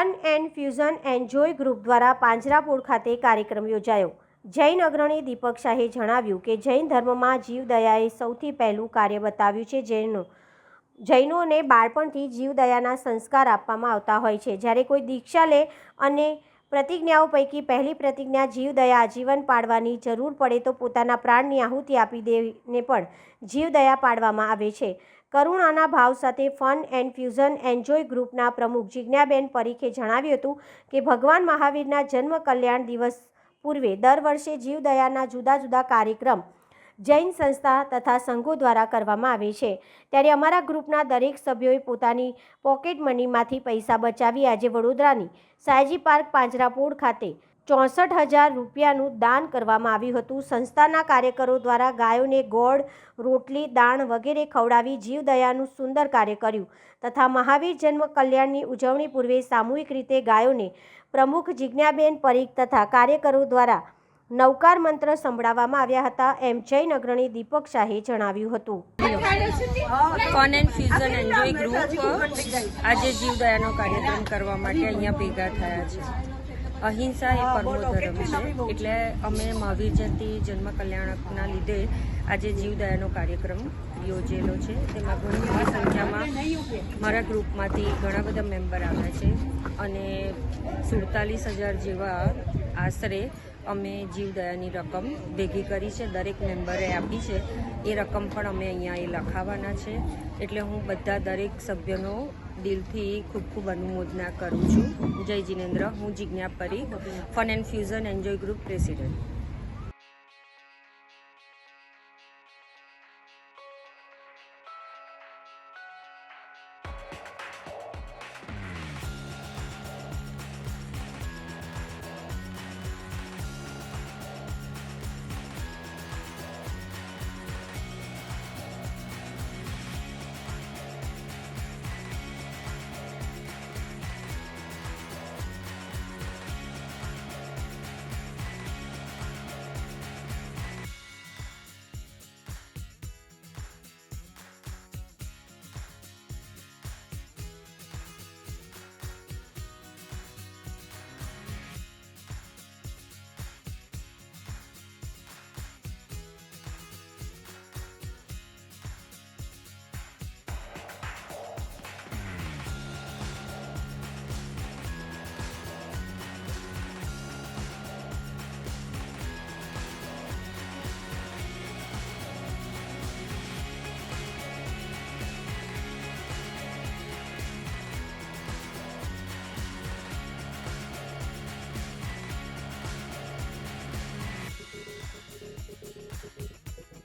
And fusion enjoy group દ્વારા પાંજરાપોળ ખાતે કાર્યક્રમ યોજાયો. જૈન અગ્રણી દીપક શાહે જણાવ્યું કે જૈન ધર્મમાં જીવદયાએ સૌથી પહેલું કાર્ય બતાવ્યું છે જૈનો જૈનોને બાળપણથી જીવદયાના સંસ્કાર આપવામાં આવતા હોય છે. જ્યારે કોઈ દીક્ષા લે અને પ્રતિજ્ઞાઓ પૈકી પહેલી પ્રતિજ્ઞા જીવદયા આજીવન પાડવાની જરૂર પડે તો પોતાના પ્રાણની આહુતિ આપી દેને પણ જીવદયા પાડવામાં આવે છે. કરુણાના ભાવ સાથે ફન એન્ડ ફ્યુઝન એન્જોય ગ્રુપના પ્રમુખ જિજ્ઞાબેન પરીખે જણાવ્યું હતું કે ભગવાન મહાવીરના જન્મ કલ્યાણ દિવસ પૂર્વે દર વર્ષે જીવદયાના જુદા જુદા કાર્યક્રમ જૈન સંસ્થા તથા સંઘો દ્વારા કરવામાં આવે છે. ત્યારે અમારા ગ્રુપના દરેક સભ્યોએ પોતાની પોકેટ મનીમાંથી પૈસા બચાવી આજે વડોદરાની સાયજી પાર્ક પાંજરાપોળ ખાતે ચોસઠ હજાર રૂપિયાનું દાન કરવામાં આવ્યું હતું. સંસ્થાના કાર્યકરો દ્વારા ગાયોને ગોળ, રોટલી, દાણ વગેરે ખવડાવી જીવદયાનું સુંદર કાર્ય કર્યું તથા મહાવીર જન્મ કલ્યાણની ઉજવણી પૂર્વે સામૂહિક રીતે ગાયોને પ્રમુખ જિજ્ઞાબેન પરીખ તથા કાર્યકરો દ્વારા નવકાર મંત્ર સંભળાવવામાં આવ્યા હતા એમ જૈન અગ્રણી દીપક શાહે જણાવ્યું હતું. Fun and fusion enjoy group આજે જીવદયાનો કાર્યક્રમ કરવા માટે અહીંયા ભેગા થયા છે. અહિંસા એ પરમો ધર્મ છે. એટલે અમે મહાવીર જયંતિ જન્મ કલ્યાણકના લીધે આજે જીવદયાનો કાર્યક્રમ યોજેલો છે. તેમાં ઘણી બધી સંખ્યામાં મારા ગ્રુપમાંથી ઘણા બધા મેમ્બર આવ્યા છે. અને સુડતાલીસ હજાર જેવા આશરે અમે જીવદયાની રકમ ભેગી કરી છે, દરેક મેમ્બરે આપી છે. એ રકમ પણ અમે અહીંયા એ લખાવાના છે. એટલે હું બધા દરેક સભ્યનો દિલથી ખૂબ ખૂબ અનુમોદના કરું છું. જય જિનેન્દ્ર, હું Jigna Pari fun and fusion enjoy group president